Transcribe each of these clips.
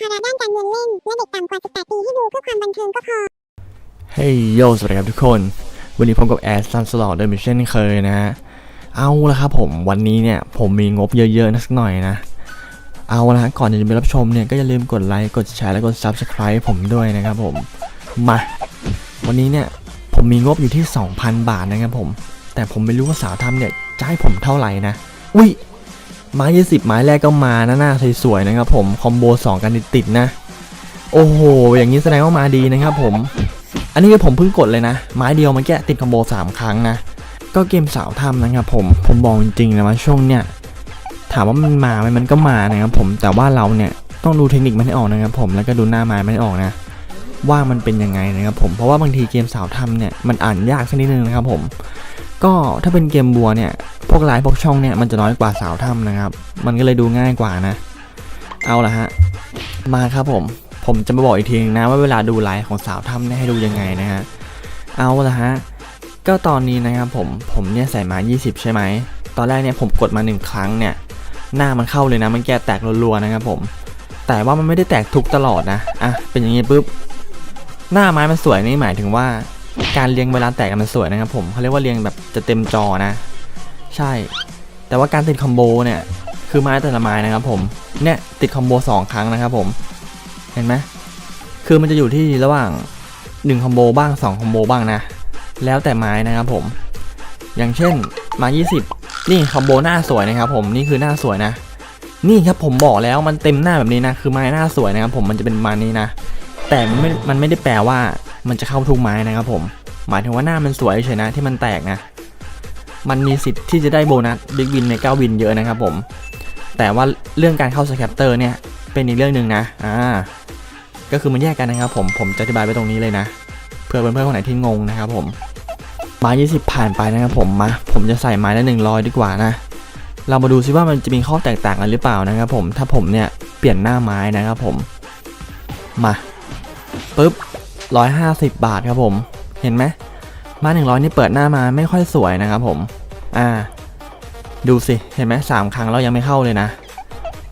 ภาระด้านการเงินเล่นและเด็กต่ำกว่า 18 ปีที่ดูเพื่อความบันเทิงก็พอ เฮ้ยโยสวัสดีครับทุกคน วันนี้พบกับแอสซันสลอดเดิมเช่นเคยนะ เอาละครับผมวันนี้เนี่ยผมมีงบเยอะๆนะสักหน่อยนะ เอาละฮะก่อนจะไปรับชมเนี่ยก็อย่าลืมกดไลค์กดแชร์และกด Subscribe ผมด้วยนะครับผม มา วันนี้เนี่ยผมมีงบอยู่ที่ 2,000 บาทนะครับผม แต่ผมไม่รู้ว่าสาวทำเนี่ยจะให้ผมเท่าไหร่นะ อุ้ย ไม้ยี่สิบไม้แรกก็มานะหน้าสวยๆนะครับผมคอมโบ2กันติดๆนะ โอ้โห อย่างนี้แสดงว่ามาดีนะครับผม อันนี้คือผมเพิ่งกดเลยนะ ไม้เดียวมันแกะติดคอมโบสามครั้งนะ ก็เกมสาวทำนะครับผม ผมบอกจริงๆนะว่าช่วงเนี้ยถามว่ามันมาไหมมันก็มานะครับผม แต่ว่าเราเนี่ยต้องดูเทคนิคมันให้ออกนะครับผม แล้วก็ดูหน้าไม้มันให้ออกนะ ว่ามันเป็นยังไงนะครับผม เพราะว่าบางทีเกมสาวทำเนี่ยมันอ่านยากสักนิดนึงนะครับผม ก็ถ้าเป็นเกมบัวเนี่ยพวกไลน์พวกช่องเนี่ยมันจะน้อยกว่าสาวทำนะครับ มันก็เลยดูง่ายกว่านะ เอาละฮะ มาครับผม ผมจะมาบอกอีกทีนึงนะว่าเวลาดูไลฟ์ของสาวถ้ำเนี่ยให้ดูยังไงนะฮะ เอาละฮะ ก็ตอนนี้นะครับผม ผมเนี่ยใส่มา 20 ใช่ไหม ตอนแรกเนี่ยผมกดมาหนึ่งครั้งเนี่ย หน้ามันเข้าเลยนะ มันแกะแตกรัวๆนะครับผม แต่ว่ามันไม่ได้แตกทุกตลอดนะ อะ เป็นอย่างนี้ปุ๊บ หน้าไม้มันสวยนี่หมายถึงว่า การเรียงเวลาแตกมันสวยนะครับผมเขาเรียกว่าเรียงแบบจะเต็มจอนะ ใช่ แต่ว่าการติดคอมโบเนี่ยคือไม้แต่ละไม้นะครับผมเนี่ยติดคอมโบสองครั้งนะครับผมเห็นไหมคือมันจะอยู่ที่ระหว่าง1คอมโบบ้าง2คอมโบบ้างนะ แล้วแต่ไม้นะครับผม อย่างเช่นมา 20 นี่คอมโบหน้าสวยนะครับผมนี่คือหน้าสวยนะ นี่ครับผมบอกแล้วมันเต็มหน้าแบบนี้นะ คือไม้หน้าสวยนะครับผมมันจะเป็นมานี้นะ แต่มันไม่มันไม่ได้แปลว่า มันจะเข้าทุกไม้นะครับผม หมายถึงว่าหน้ามันสวยเฉยนะที่มันแตกนะ มันมีสิทธิ์ที่จะได้โบนัสบิ๊กวินใน9วินเยอะนะครับผม แต่ว่าเรื่องการเข้าสแคปเตอร์เนี่ยเป็นอีกเรื่องหนึ่งนะ อ่า ก็คือมันแยกกันนะครับผม ผมจะอธิบายไปตรงนี้เลยนะ เพื่อเพื่อนๆคนไหนที่งงนะครับผม ไม้20 ผ่านไปนะครับผม มา ผมจะใส่ไม้ละ100 ดีกว่านะ เรามาดูซิว่ามันจะมีข้อแตกต่างกันหรือเปล่านะครับผม ถ้าผมเนี่ยเปลี่ยนหน้าไม้นะครับผม มาปุ๊บ 150 บาทครับผม เห็นไหมมา 100 นี่เปิดหน้ามาไม่ค่อยสวยนะครับผม อ่า ดูสิ เห็นไหมสามครั้งแล้วยังไม่เข้าเลยนะ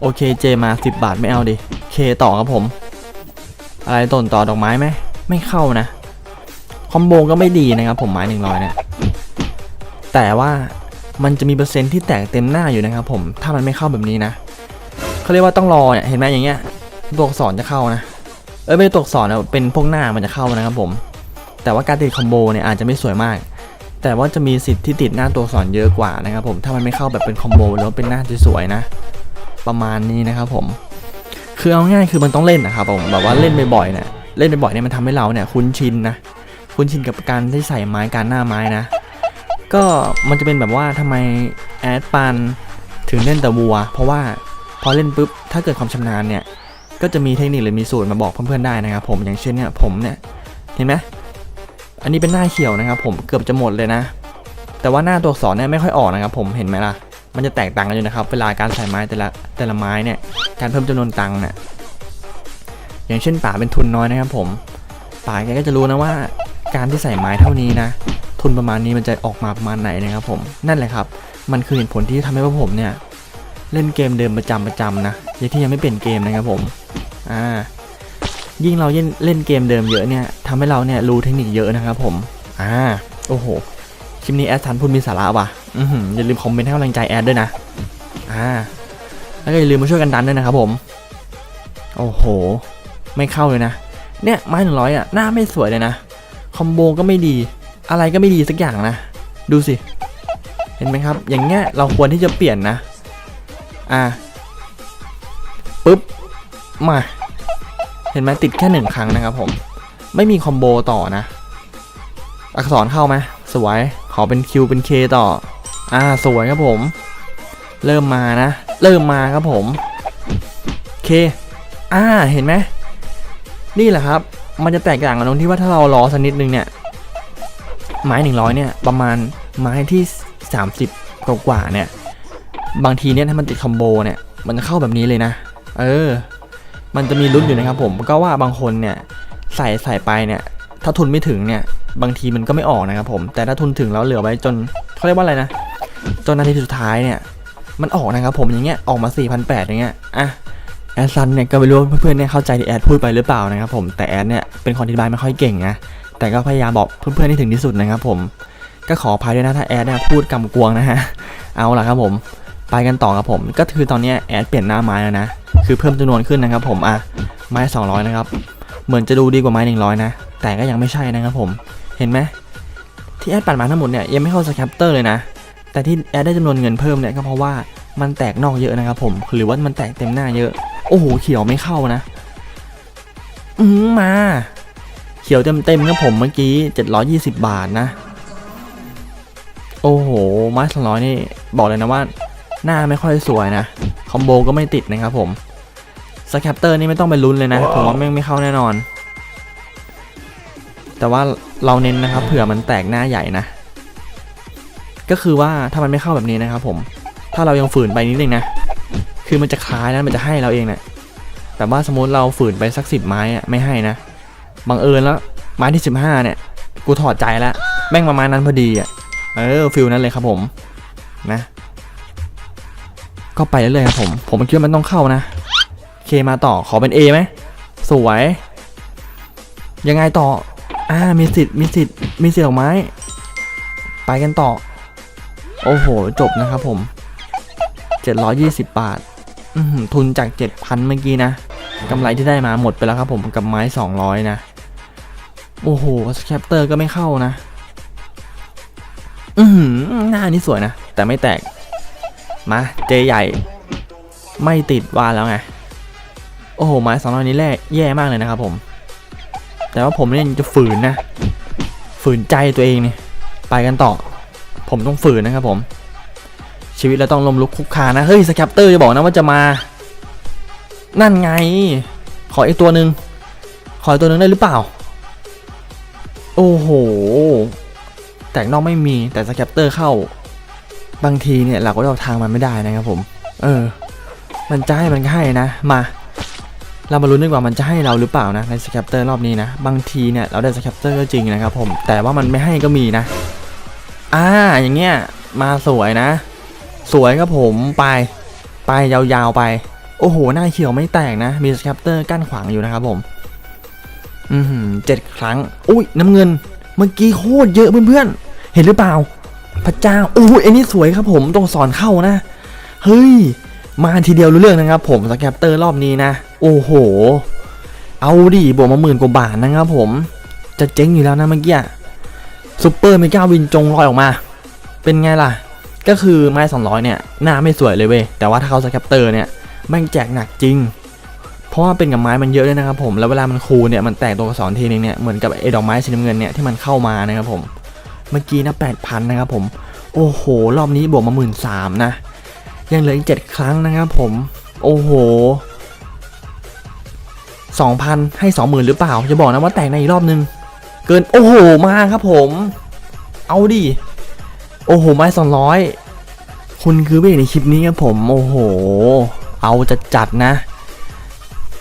โอเคเจมา 10 บาทไม่เอาดิ เคต่อครับผม อะไรต้นต่อดอกไม้ไหม ไม่เข้านะ คอมโบก็ไม่ดีนะครับผมไม้หนึ่งร้อยเนี่ย แต่ว่ามันจะมีเปอร์เซ็นต์ที่แตกเต็มหน้าอยู่นะครับผม ถ้ามันไม่เข้าแบบนี้นะ เขาเรียกว่าต้องรอเนี่ย เห็นไหมอย่างเงี้ยตัวอักษรจะเข้านะ เออไม่ใช่ตัวอักษรนะเป็นพวกหน้ามันจะเข้านะครับผม แต่ว่าการติดคอมโบเนี่ยอาจจะไม่สวยมาก แต่ว่าจะมีสิทธิ์ที่ติดหน้าตัวอักษรเยอะกว่านะครับผมถ้ามันไม่เข้าแบบเป็นคอมโบแล้วเป็นหน้าที่สวยๆนะ ประมาณนี้นะครับผมคือเอาง่ายคือมันต้องเล่นนะครับผมแบบว่าเล่นบ่อยๆเนี่ยเล่นบ่อยๆเนี่ยมันทำให้เราเนี่ยคุ้นชินนะคุ้นชินกับการที่ใส่ไม้การหน้าไม้นะ ก็มันจะเป็นแบบว่าทำไมแอดปันถึงเล่นแต่วัว เพราะว่าพอเล่นปุ๊บถ้าเกิดความชำนาญเนี่ย ก็จะมีเทคนิคหรือมีสูตรมาบอกเพื่อนๆได้นะครับผมอย่างเช่นเนี่ยผมเนี่ยเห็นไหมอันนี้เป็นหน้าเขียวนะครับ ผมเกือบจะหมดเลยนะ แต่ว่าหน้าตัวอักษรเนี่ยไม่ค่อยออกนะครับ ผมเห็นไหมล่ะ มันจะแตกต่างกันอยู่นะครับ เวลาการใส่ไม้แต่ละแต่ละไม้เนี่ยการเพิ่มจำนวนตังค์เนี่ยอย่างเช่นป่าเป็นทุนน้อยนะครับ ผมป่าแกก็จะรู้นะว่า การที่ใส่ไม้เท่านี้นะทุนประมาณนี้มันจะออกมาประมาณไหนนะครับ ผมนั่นแหละครับ มันคือเหตุผลที่ทำให้พวกผมเนี่ยเล่นเกมเดิมประจำประจำนะยังที่ยังไม่เปลี่ยนเกมนะครับผม อ่ายิ่งเราเล่นเล่นเกมเดิมเยอะเนี่ยทำให้เราเนี่ยรู้เทคนิคเยอะนะครับผมอ่าโอ้โหคลิปนี้แอดทันพูดมีสาระว่ะอือหืออย่าลืมคอมเมนต์ให้กำลังใจแอดด้วยนะอ่าแล้วก็อย่าลืมมาช่วยกันดันด้วยนะครับผม โอ้โห ไม่เข้าเลยนะ เนี่ยไม้หนึ่งร้อยอะหน้าไม่สวยเลยนะ คอมโบก็ไม่ดี อะไรก็ไม่ดีสักอย่างนะ ดูสิ เห็นไหมครับ อย่างเงี้ยเราควรที่จะเปลี่ยนนะ อ่าปุ๊บ มา เห็นไหมติดแค่หนึ่งครั้งนะครับผม ไม่มีคอมโบต่อนะ อักษรเข้าไหมสวย ขอเป็นคิวเป็นเคต่อ อ่าสวยครับผม เริ่มมานะ เริ่มมาครับผมเคอ่าเห็นไหมนี่แหละครับ มันจะแตกต่างกันตรงที่ว่าถ้าเรารอสักนิดนึงเนี่ย ไม้หนึ่งร้อยเนี่ย ประมาณไม้ที่30กว่าเนี่ย บางทีเนี่ยถ้ามันติดคอมโบเนี่ย มันจะเข้าแบบนี้เลยนะ เออ มันจะมีลุ้นอยู่นะครับผมก็ว่าบางคนเนี่ยใส่ใส่ไปเนี่ยถ้าทุนไม่ถึงเนี่ยบางทีมันก็ไม่ออกนะครับผม แต่ถ้าทุนถึงแล้วเหลือไว้จนเขาเรียกว่าอะไรนะจนนาทีสุดท้ายเนี่ยมันออกนะครับผมอย่างเงี้ยออกมา4 0 0 8อย่างเงี้ยอะแอดซันเนี่ยก็ไม่รู้ว่าเพื่อนๆเนี่ยเข้าใจที่แอดพูดไปหรือเปล่านะครับผมแต่แอดเนี่ยเป็นคนอธิบายไม่ค่อยเก่งนะแต่ก็พยายามบอกเพื่อนๆให้ถึงที่สุดนะครับผมก็ขออภัยด้วยนะถ้าแอดเนี่ยพูดกำกวงนะฮะเอาล่ะครับผม ไปกันต่อครับผมก็คือตอนนี้แอดเปลี่ยนหน้าไม้แล้วนะ คือเพิ่มจำนวนขึ้นนะครับผมอะไม้ 200 นะครับ เหมือนจะดูดีกว่าไม้ 100 นะ แต่ก็ยังไม่ใช่นะครับผมเห็นไหมที่แอดปัดมาทั้งหมดเนี่ยยังไม่เข้าสแคปเตอร์เลยนะ แต่ที่แอดได้จำนวนเงินเพิ่มเนี่ยก็เพราะว่ามันแตกนอกเยอะนะครับผมหรือว่ามันแตกเต็มหน้าเยอะ โอ้โหเขียวไม่เข้านะ อืมมา เขียวเต็มเต็มครับผมเมื่อกี้ 720 บาทนะ โอ้โหไม้สองร้อยนี่บอกเลยนะว่า หน้าไม่ค่อยสวยนะ คอมโบก็ไม่ติดนะครับผมสแคปเตอร์นี่ไม่ต้องไปลุ้นเลยนะ ผมว่าไม่งไม่เข้าแน่นอน แต่ว่าเราเน้นนะครับ เผื่อมันแตกหน้าใหญ่นะ ก็คือว่าถ้ามันไม่เข้าแบบนี้นะครับผม ถ้าเรายังฝืนไปนิดนึงนะ คือมันจะคล้ายนะมันจะให้เราเองเนะี่ยแต่ว่าสมมติเราฝืนไปสักสิบไม้อะไม่ให้นะ บังเอิญแล้ว ไม้ที่สิบห้าเนี่ย กูถอดใจแล้ว แม่งประมาณนั้นพอดีอะเออฟิลนั้นเลยครับผม นะ ก็ไปเรื่อยๆครับผม ผมคิดว่ามันต้องเข้านะเคมาต่อขอเป็น A ไหมสวย ยังไงต่อ อ่า มีสิทธิ์ มีสิทธิ์ มีสิทธิ์ดอกไม้ ไปกันต่อ โอ้โห จบนะครับผม 720 บาทอื้อหือทุนจาก 7,000 เมื่อกี้นะกำไรที่ได้มาหมดไปแล้วครับผมกับไม้ 200 นะ โอ้โหสแคปเตอร์ก็ไม่เข้านะ อือหือหน้านี่สวยนะ แต่ไม่แตก มาเจใหญ่ ไม่ติดว่าแล้วไง โอ้โหไม้สองร้อยนี้แร่แย่มากเลยนะครับผม แต่ว่าผมเนี่ยจะฝืนนะ ฝืนใจตัวเองเนี่ยไปกันต่อ ผมต้องฝืนนะครับผม ชีวิตเราต้องลมลุกคุกคานนะ เฮ้ยสแคปเตอร์จะบอกนะว่าจะมา นั่นไง ขออีกตัวหนึ่งขออีกตัวหนึ่งได้หรือเปล่า โอ้โห แตกนอกไม่มีแต่สแคปเตอร์เข้า บางทีเนี่ยเราก็เอาทางมันไม่ได้นะครับผม เออ มันจะให้มันก็ให้นะ มา เรามาลุ้นดีกว่ามันจะให้เราหรือเปล่านะในสแคปเตอร์รอบนี้นะ บางทีเนี่ยเราได้สแคปเตอร์ก็จริงนะครับผม แต่ว่ามันไม่ให้ก็มีนะ อ่า อย่างเงี้ย มาสวยนะ สวยครับผม ไป ไปยาวๆไป โอ้โห หน้าเขียวไม่แตกนะ มีสแคปเตอร์กั้นขวางอยู่นะครับผม อือหือเจ็ดครั้ง อุ้ย น้ำเงิน เมื่อกี้โคตรเยอะเพื่อนๆ เห็นหรือเปล่า พระเจ้าโอ้ยอันนี้สวยครับผมต้องสอนเข้านะ เฮ้ย มาทีเดียวรู้เรื่องนะครับผมสแคปเตอร์รอบนี้นะ โอ้โห เอาดิบวกมาหมื่นกว่าบาทนะครับผม จะเจ๊งอยู่แล้วนะเมื่อกี้ซูเปอร์เมกาวินจงลอยออกมา เป็นไงล่ะ ก็คือไม้200 เนี่ย หน้าไม่สวยเลยเว้ย แต่ว่าถ้าเขาสแคปเตอร์เนี่ยแม่งแจกหนักจริง เพราะว่าเป็นกับไม้มันเยอะด้วยนะครับผม แล้วเวลามันคูเนี่ยมันแตกตัวอักษรทีนึงเนี่ย เหมือนกับไอ้ดอกไม้สีน้ำเงินเนี่ยที่มันเข้ามานะครับผม เมื่อกี้นะแปดพันนะครับผมโอ้โห รอบนี้บวกมาหมื่นสามนะ ยังเหลืออีกเจ็ดครั้งนะครับผม โอ้โหสองพันให้สองหมื่นหรือเปล่า จะบอกนะว่าแตกในอีกรอบนึง เกิน โอ้โห มาครับผม เอาดิ โอ้โหไม้สองร้อยคุณคือเบรกในคลิปนี้ครับผม โอ้โห เอาจะจัดนะ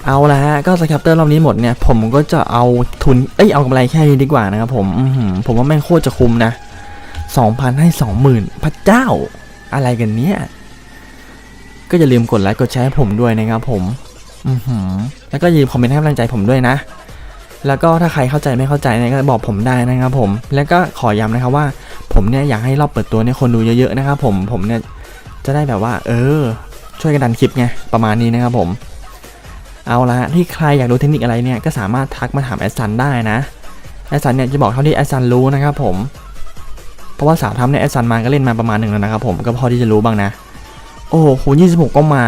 เอาละฮะ ก็สแคปเตอร์รอบนี้หมดเนี่ย ผมก็จะเอาทุน เอ้ย เอากำไรแค่นี้ดีกว่านะครับผม ผมว่าแม่งโคตรจะคุ้มนะสองพันให้สองหมื่นพระเจ้า อะไรกันเนี่ย ก็อย่าลืมกดไลค์กดแชร์ให้ผมด้วยนะครับผม อือหือ แล้วก็อย่าลืมคอมเมนต์ให้กำลังใจผมด้วยนะ แล้วก็ถ้าใครเข้าใจไม่เข้าใจเนี่ยก็บอกผมได้นะครับผม แล้วก็ขอย้ำนะครับว่า ผมเนี่ยอยากให้รอบเปิดตัวเนี่ยคนดูเยอะๆนะครับผม ผมเนี่ยจะได้แบบว่า เออ ช่วยกันดันคลิปไง ประมาณนี้นะครับผม เอาละที่ใครอยากรู้เทคนิคอะไรเนี่ยก็สามารถทักมาถามแอดซันได้นะแอดซันเนี่ยจะบอกเท่าที่แอดซันรู้นะครับผมเพราะว่าสาวทำเนี่ยแอดซันมาก็เล่นมาประมาณหนึ่งแล้วนะครับผมก็พอที่จะรู้บ้างนะ โอ้โหคูณ26ก็มา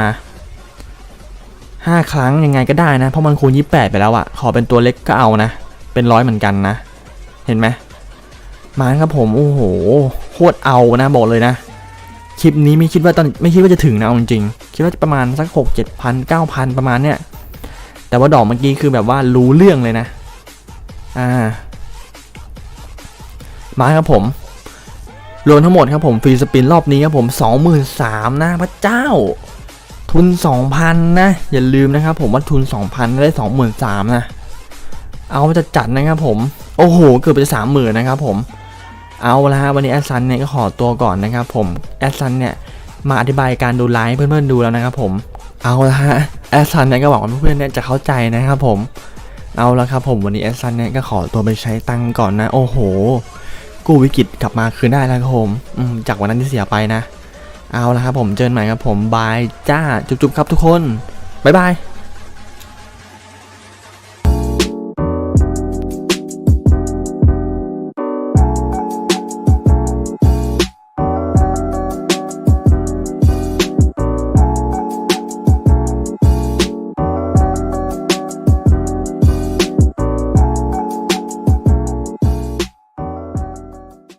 5ครั้งยังไงก็ได้นะ เพราะมันคูณ28ไปแล้วอะขอเป็นตัวเล็กก็เอานะ เป็นร้อยเหมือนกันนะ เห็นไหมมาครับผมโอ้โหโคตรเอานะบอกเลยนะคลิปนี้ไม่คิดว่าตอนไม่คิดว่าจะถึงนะเอาจริงๆคิดว่าจะประมาณสักหกเจ็ดพันเก้าพันประมาณเนี้ย แต่ว่าดอกเมื่อกี้คือแบบว่ารู้เรื่องเลยนะ อ่า มาครับผม รวมทั้งหมดครับผมฟรีสปินรอบนี้ครับผมสองหมื่นสามนะพระเจ้า ทุนสองพันนะ อย่าลืมนะครับผมว่าทุนสองพันได้สองหมื่นสามนะ เอาจะจัดนะครับผม โอ้โห เกือบไปสามหมื่นนะครับผมเอาละฮะวันนี้แอดซันเนี่ยก็ขอตัวก่อนนะครับผมแอดซันเนี่ยมาอธิบายการดูไลฟ์เพื่อนๆดูแล้วนะครับผมเอาละฮะ แอสซันเนี่ยก็หวังว่าเพื่อนๆเนี่ยจะเข้าใจนะครับผมเอาละครับผมวันนี้แอสซันเนี่ยก็ขอตัวไปใช้ตังก่อนนะ โอ้โห กู้วิกฤตกลับมาคืนได้แล้วครับผมอืมจากวันนั้นที่เสียไปนะ เอาละครับผมเจอกันใหม่ครับผมบายจ้าจุ๊บๆครับทุกคนบ๊ายบาย